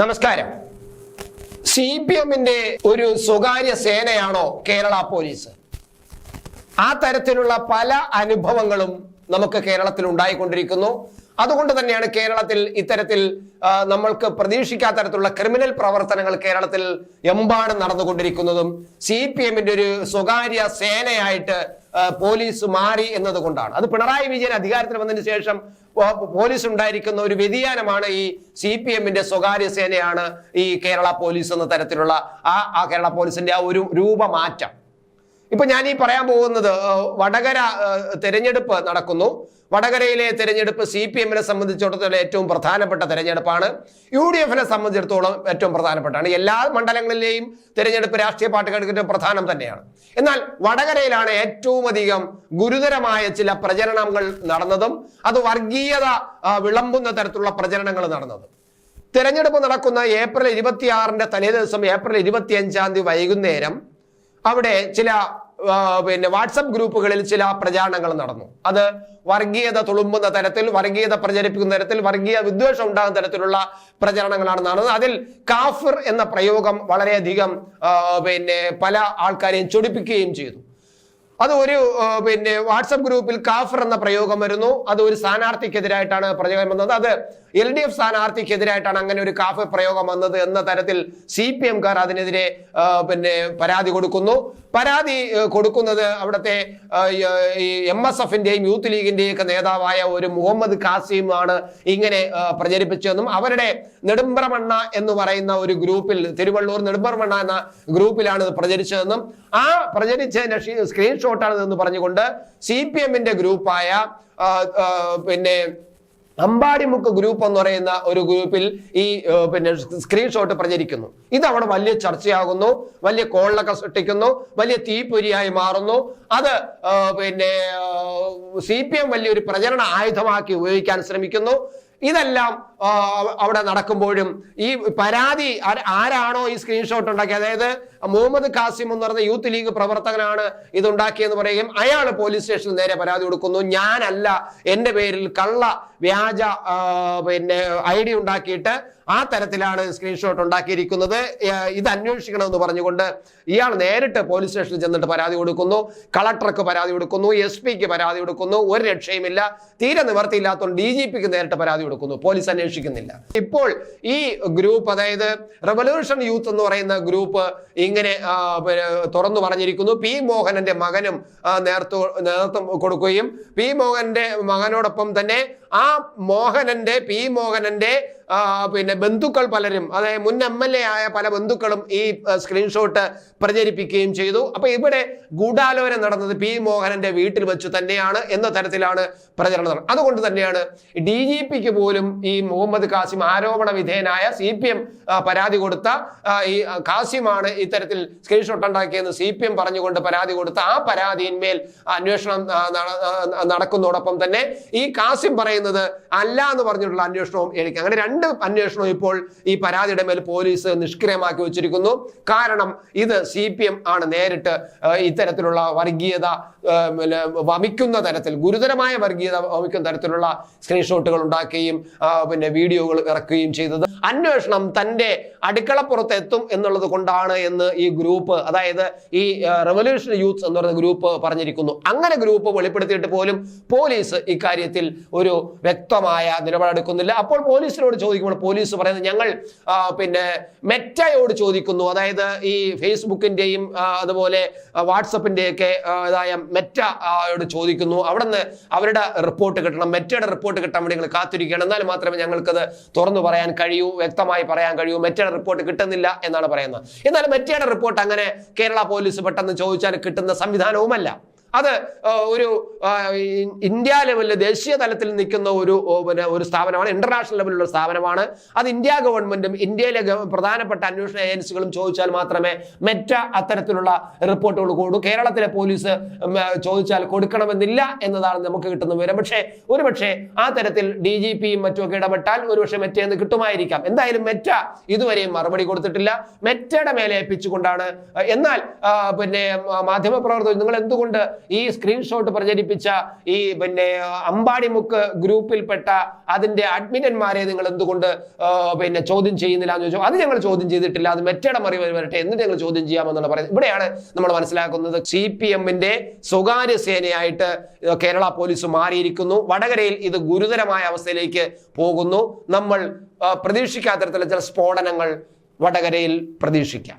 നമസ്കാരം. C P എമ്മിന്റെ ഒരു സ്വകാര്യ സേനയാണോ കേരള പോലീസ്? ആ തരത്തിലുള്ള പല അനുഭവങ്ങളും നമുക്ക് കേരളത്തിൽ ഉണ്ടായിക്കൊണ്ടിരിക്കുന്നു. അതുകൊണ്ട് തന്നെയാണ് കേരളത്തിൽ ഇത്തരത്തിൽ നമ്മൾക്ക് പ്രതീക്ഷിക്കാത്ത തരത്തിലുള്ള ക്രിമിനൽ പ്രവർത്തനങ്ങൾ കേരളത്തിൽ എമ്പാടും നടന്നുകൊണ്ടിരിക്കുന്നതും സി പി എമ്മിന്റെ ഒരു സ്വകാര്യ സേനയായിട്ട് പോലീസ് മാറി എന്നതുകൊണ്ടാണ്. അത് പിണറായി വിജയൻ അധികാരത്തിൽ വന്നതിന് ശേഷം പോലീസ് ഉണ്ടായിരിക്കുന്ന ഒരു വ്യതിയാനമാണ് ഈ സി പി എമ്മിന്റെ സ്വകാര്യ സേനയാണ് ഈ കേരള പോലീസ് എന്ന തരത്തിലുള്ള ആ കേരള പോലീസിന്റെ ആ ഒരു രൂപമാറ്റം. ഇപ്പൊ ഞാൻ ഈ പറയാൻ പോകുന്നത് വടകര തെരഞ്ഞെടുപ്പ് നടക്കുന്നു. വടകരയിലെ തെരഞ്ഞെടുപ്പ് സി പി എമ്മിനെ സംബന്ധിച്ചിടത്തോളം ഏറ്റവും പ്രധാനപ്പെട്ട തെരഞ്ഞെടുപ്പാണ്. യു ഡി എഫിനെ സംബന്ധിച്ചിടത്തോളം ഏറ്റവും പ്രധാനപ്പെട്ടാണ് എല്ലാ മണ്ഡലങ്ങളിലെയും തെരഞ്ഞെടുപ്പ് രാഷ്ട്രീയ പാർട്ടികൾക്ക് പ്രധാനം തന്നെയാണ്. എന്നാൽ വടകരയിലാണ് ഏറ്റവും അധികം ഗുരുതരമായ ചില പ്രചരണങ്ങൾ നടന്നതും അത് വർഗീയത വിളമ്പുന്ന തരത്തിലുള്ള പ്രചരണങ്ങൾ നടന്നതും. തെരഞ്ഞെടുപ്പ് നടക്കുന്ന ഏപ്രിൽ ഇരുപത്തിയാറിന്റെ തലേ ദിവസം ഏപ്രിൽ ഇരുപത്തി അഞ്ചാം തീയതി വൈകുന്നേരം അവിടെ ചില പിന്നെ വാട്സപ്പ് ഗ്രൂപ്പുകളിൽ ചില പ്രചാരണങ്ങൾ നടന്നു. അത് വർഗീയത തുളുമ്പുന്ന തരത്തിൽ വർഗീയത പ്രചരിപ്പിക്കുന്ന തരത്തിൽ വർഗീയ വിദ്വേഷം ഉണ്ടാകുന്ന തരത്തിലുള്ള പ്രചരണങ്ങളാണ് നടന്നത്. അതിൽ കാഫിർ എന്ന പ്രയോഗം വളരെയധികം പിന്നെ പല ആൾക്കാരെയും ചൊടിപ്പിക്കുകയും ചെയ്തു. അത് ഒരു പിന്നെ വാട്സപ്പ് ഗ്രൂപ്പിൽ കാഫർ എന്ന പ്രയോഗം വരുന്നു. അത് ഒരു സ്ഥാനാർത്ഥിക്കെതിരായിട്ടാണ് പ്രയോഗം വന്നത്. അത് എൽ ഡി എഫ് സ്ഥാനാർത്ഥിക്കെതിരായിട്ടാണ് അങ്ങനെ ഒരു കാഫർ പ്രയോഗം വന്നത് എന്ന തരത്തിൽ സി പി എംകാർ അതിനെതിരെ പിന്നെ പരാതി കൊടുക്കുന്നു. പരാതി കൊടുക്കുന്നത് അവിടുത്തെ എം എസ് എഫിന്റെയും യൂത്ത് ലീഗിന്റെയും ഒക്കെ നേതാവായ ഒരു മുഹമ്മദ് കാസിം ആണ് ഇങ്ങനെ പ്രചരിപ്പിച്ചതെന്നും അവരുടെ നെടുമ്പ്രമണ്ണ എന്ന് പറയുന്ന ഒരു ഗ്രൂപ്പിൽ തിരുവള്ളൂർ നെടുമ്പ്രമണ്ണ എന്ന ഗ്രൂപ്പിലാണ് ഇത് പ്രചരിച്ചതെന്നും ആ പ്രചരിച്ചതിന്റെ ഷീ- സ്ക്രീൻഷോട്ടാണ് എന്ന് പറഞ്ഞുകൊണ്ട് സി പി എമ്മിന്റെ ഗ്രൂപ്പായ പിന്നെ അമ്പാടിമുക്ക് ഗ്രൂപ്പ് എന്ന് പറയുന്ന ഒരു ഗ്രൂപ്പിൽ ഈ പിന്നെ സ്ക്രീൻഷോട്ട് പ്രചരിക്കുന്നു. ഇത് അവിടെ വലിയ ചർച്ചയാകുന്നു വലിയ കോളിലൊക്കെ സൃഷ്ടിക്കുന്നു വലിയ തീപ്പൊരിയായി മാറുന്നു. അത് പിന്നെ സി പി എം വലിയൊരു പ്രചരണ ആയുധമാക്കി ഉപയോഗിക്കാൻ ശ്രമിക്കുന്നു. ഇതെല്ലാം അവിടെ നടക്കുമ്പോഴും ഈ പരാതി ആരാണോ ഈ സ്ക്രീൻഷോട്ട് ഉണ്ടാക്കിയത്? അതായത് മുഹമ്മദ് കാസിം എന്ന് പറയുന്ന യൂത്ത് ലീഗ് പ്രവർത്തകനാണ് ഇത് ഉണ്ടാക്കിയെന്ന് പറയുകയും അയാൾ പോലീസ് സ്റ്റേഷനിൽ നേരെ പരാതി കൊടുക്കുന്നു. ഞാനല്ല എന്റെ പേരിൽ കള്ള വ്യാജ പിന്നെ ഐ ഡി ഉണ്ടാക്കിയിട്ട് ആ തരത്തിലാണ് സ്ക്രീൻഷോട്ട് ഉണ്ടാക്കിയിരിക്കുന്നത്. ഇത് അന്വേഷിക്കണമെന്ന് പറഞ്ഞുകൊണ്ട് ഇയാൾ നേരിട്ട് പോലീസ് സ്റ്റേഷനിൽ ചെന്നിട്ട് പരാതി കൊടുക്കുന്നു. കളക്ടർക്ക് പരാതി കൊടുക്കുന്നു. എസ് പിക്ക് പരാതി കൊടുക്കുന്നു. ഒരു രക്ഷയുമില്ല. തീരെ നിവർത്തിയില്ലാത്തതുകൊണ്ട് ഡി ജി പിക്ക് നേരിട്ട് പരാതി കൊടുക്കുന്നു. പോലീസ് അന്വേഷിക്കുന്നില്ല. ഇപ്പോൾ ഈ ഗ്രൂപ്പ് അതായത് റവല്യൂഷൻ യൂത്ത് എന്ന് പറയുന്ന ഗ്രൂപ്പ് ഇങ്ങനെ തുറന്നു പറഞ്ഞിരിക്കുന്നു. പി മോഹനന്റെ മകനും നേർത്തു നേതൃത്വം കൊടുക്കുകയും പി മോഹനന്റെ മകനോടൊപ്പം തന്നെ ആ മോഹനന്റെ പി മോഹനന്റെ പിന്നെ ബന്ധുക്കൾ പലരും അതായത് മുൻ എം എൽ എ ആയ പല ബന്ധുക്കളും ഈ സ്ക്രീൻഷോട്ട് പ്രചരിപ്പിക്കുകയും ചെയ്തു. അപ്പൊ ഇവിടെ ഗൂഢാലോചന നടന്നത് പി മോഹനന്റെ വീട്ടിൽ വെച്ച് തന്നെയാണ് എന്ന തരത്തിലാണ് പ്രചരണം നടന്നത്. അതുകൊണ്ട് തന്നെയാണ് ഡി ജി പിക്ക് പോലും ഈ മുഹമ്മദ് കാസിം ആരോപണ വിധേയനായ സി പി എം പരാതി കൊടുത്ത ഈ കാസിമാണ് ഇത്തരത്തിൽ സ്ക്രീൻഷോട്ട് ഉണ്ടാക്കിയെന്ന് സി പി എം പറഞ്ഞുകൊണ്ട് പരാതി കൊടുത്ത ആ പരാതിയിന്മേൽ അന്വേഷണം നടക്കുന്നതോടൊപ്പം തന്നെ ഈ കാസിം പറയുന്നത് അല്ല എന്ന് പറഞ്ഞിട്ടുള്ള അന്വേഷണവും എനിക്ക് അങ്ങനെ രണ്ട് അന്വേഷണവും ഇപ്പോൾ ഈ പരാതിയുടെ മേൽ പോലീസ് നിഷ്ക്രിയമാക്കി വെച്ചിരിക്കുന്നു. കാരണം ഇത് സി ആണ് നേരിട്ട് ഇത്തരത്തിലുള്ള വർഗീയത വമിക്കുന്ന തരത്തിൽ ഗുരുതരമായ വർഗീയത വമിക്കുന്ന തരത്തിലുള്ള സ്ക്രീൻഷോട്ടുകൾ ഉണ്ടാക്കുകയും പിന്നെ വീഡിയോകൾ ഇറക്കുകയും ചെയ്തത്. അന്വേഷണം തന്റെ അടുക്കളപ്പുറത്ത് എത്തും എന്നുള്ളത് കൊണ്ടാണ് എന്ന് ഈ ഗ്രൂപ്പ് അതായത് ഈ റെവല്യൂഷൻ യൂത്ത് എന്ന് പറയുന്ന ഗ്രൂപ്പ് പറഞ്ഞിരിക്കുന്നു. അങ്ങനെ ഗ്രൂപ്പ് വെളിപ്പെടുത്തിയിട്ട് പോലും പോലീസ് ഇക്കാര്യത്തിൽ ഒരു വ്യക്തമായ നിലപാടെടുക്കുന്നില്ല. അപ്പോൾ പോലീസിനോട് ചോദിക്കുമ്പോൾ പോലീസ് പറയുന്നത് ഞങ്ങൾ പിന്നെ മെറ്റയോട് ചോദിക്കുന്നു. അതായത് ഈ ഫേസ്ബുക്കിന്റെയും അതുപോലെ വാട്സപ്പിന്റെയൊക്കെ ഇതായ മെറ്റയോട് ചോദിക്കുന്നു. അവിടെ നിന്ന് അവരുടെ റിപ്പോർട്ട് കിട്ടണം. മെറ്റയുടെ റിപ്പോർട്ട് കിട്ടാൻ വേണ്ടി നിങ്ങൾ കാത്തിരിക്കണം എന്നാൽ മാത്രമേ ഞങ്ങൾക്കത് തുറന്നു പറയാൻ കഴിയൂ വ്യക്തമായി പറയാൻ കഴിയൂ. മെറ്റയുടെ റിപ്പോർട്ട് കിട്ടുന്നില്ല എന്നാണ് പറയുന്നത്. എന്നാൽ മെറ്റയുടെ റിപ്പോർട്ട് അങ്ങനെ കേരള പോലീസ് പെട്ടെന്ന് ചോദിച്ചാൽ കിട്ടുന്ന സംവിധാനവുമല്ല. അത് ഒരു ഇന്ത്യ ലെവലിൽ ദേശീയ തലത്തിൽ നിൽക്കുന്ന ഒരു പിന്നെ ഒരു സ്ഥാപനമാണ് ഇന്റർനാഷണൽ ലെവലിലുള്ള സ്ഥാപനമാണ്. അത് ഇന്ത്യ ഗവൺമെന്റും ഇന്ത്യയിലെ പ്രധാനപ്പെട്ട അന്വേഷണ ഏജൻസികളും ചോദിച്ചാൽ മാത്രമേ മെറ്റ അത്തരത്തിലുള്ള റിപ്പോർട്ടുകൾ കൊടുക്കൂ. കേരളത്തിലെ പോലീസ് ചോദിച്ചാൽ കൊടുക്കണമെന്നില്ല എന്നതാണ് നമുക്ക് കിട്ടുന്ന വിവരം. പക്ഷേ ഒരുപക്ഷെ ആ തരത്തിൽ ഡി ജി പിയും മറ്റുമൊക്കെ ഇടപെട്ടാൽ ഒരുപക്ഷെ മെറ്റയെന്ന് കിട്ടുമായിരിക്കാം. എന്തായാലും മെറ്റ ഇതുവരെയും മറുപടി കൊടുത്തിട്ടില്ല. മെറ്റയുടെ മേലെ ഏൽപ്പിച്ചുകൊണ്ടാണ് എന്നാൽ പിന്നെ മാധ്യമപ്രവർത്തകർ നിങ്ങൾ എന്തുകൊണ്ട് ഈ സ്ക്രീൻഷോട്ട് പ്രചരിപ്പിച്ച ഈ പിന്നെ അമ്പാടിമുക്ക് ഗ്രൂപ്പിൽപ്പെട്ട അതിന്റെ അഡ്മിനന്മാരെ നിങ്ങൾ എന്തുകൊണ്ട് പിന്നെ ചോദ്യം ചെയ്യുന്നില്ല എന്ന് ചോദിച്ചു? അത് ഞങ്ങൾ ചോദ്യം ചെയ്തിട്ടില്ല. അത് മെറ്റയുടെ മറി വരട്ടെ. എന്നിട്ട് ഞങ്ങൾ ചോദ്യം ചെയ്യാമെന്നാണ് പറയുന്നത്. ഇവിടെയാണ് നമ്മൾ മനസ്സിലാക്കുന്നത് സി പി എമ്മിന്റെ സ്വകാര്യ സേനയായിട്ട് കേരള പോലീസ് മാറിയിരിക്കുന്നു. വടകരയിൽ ഇത് ഗുരുതരമായ അവസ്ഥയിലേക്ക് പോകുന്നു. നമ്മൾ പ്രതീക്ഷിക്കാത്ത ചില സ്ഫോടനങ്ങൾ വടകരയിൽ പ്രതീക്ഷിക്കാം.